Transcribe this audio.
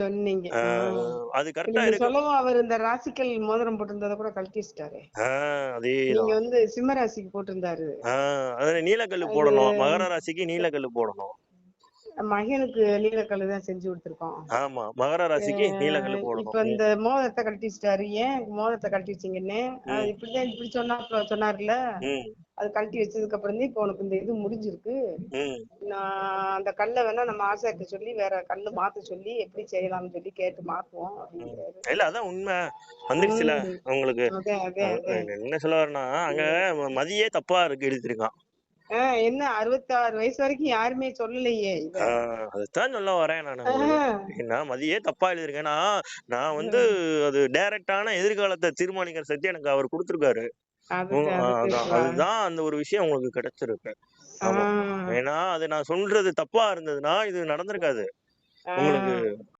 சொன்னீங்க. அது கரெக்டா இருக்கு. சொல்லவும் அவர் இந்த ராசிக்கல் மோதிரம் போட்டிருந்ததை கூட கழட்டி வச்சிட்டாரு ஆஹ் அதேதான் நீங்க வந்து சிம்ம ராசிக்கு போட்டிருந்தாரு. ஆஹ் அது நீலக்கல்லு அது போடணும். மகர ராசிக்கு நீலக்கல்லு போடணும். மகனுக்கு நீலக்கல்லு தான் செஞ்சு கொடுத்துருக்கோம். ஆமா மகர ராசிக்கு நீலக்கல்லு இப்ப போடணும் இந்த மோதிரத்தை கழட்டி வச்சிட்டாரு ஏன் மோதிரத்தை கழட்டி வச்சீங்கன்னு அது. இப்படிதான் இப்படி சொன்னா சொன்னார்ல அது கழட்டி வச்சதுக்கு அப்புறம் தான் இப்ப உனக்கு இந்த இது முடிஞ்சிருக்கு. நான் அந்த கல்லை வேணா நம்ம ஆசாரிட்ட சொல்லி வேற கல்லு மாத்த சொல்லி எப்படி செய்யலாம்னு சொல்லி கேட்டு மாத்துவோம் இல்ல அதான் உண்மை. வந்துருச்சுல அதே என்ன சொல்ல வரேன்னா அங்க மதியே தப்பா இருக்கு எழுதிருக்கான் என்ன அறுபத்தாறு வயசு வரைக்கும் யாருமே சொல்லலையே அதைத்தான் சொல்ல வரேன் நான். நான் மதியே தப்பா எழுதிருக்கேன் நான் நான் வந்து அது டைரக்டான எதிர்காலத்தை தீர்மானிக்கிற சக்தி எனக்கு அவர் கொடுத்துருக்காரு. அதுதான் அந்த ஒரு விஷயம் உங்களுக்கு கிடைச்சிருக்கு. ஆமா. ஏன்னா அது நான் சொல்றது தப்பா இருந்ததுன்னா இது நடந்திருக்காது. உங்களுக்கு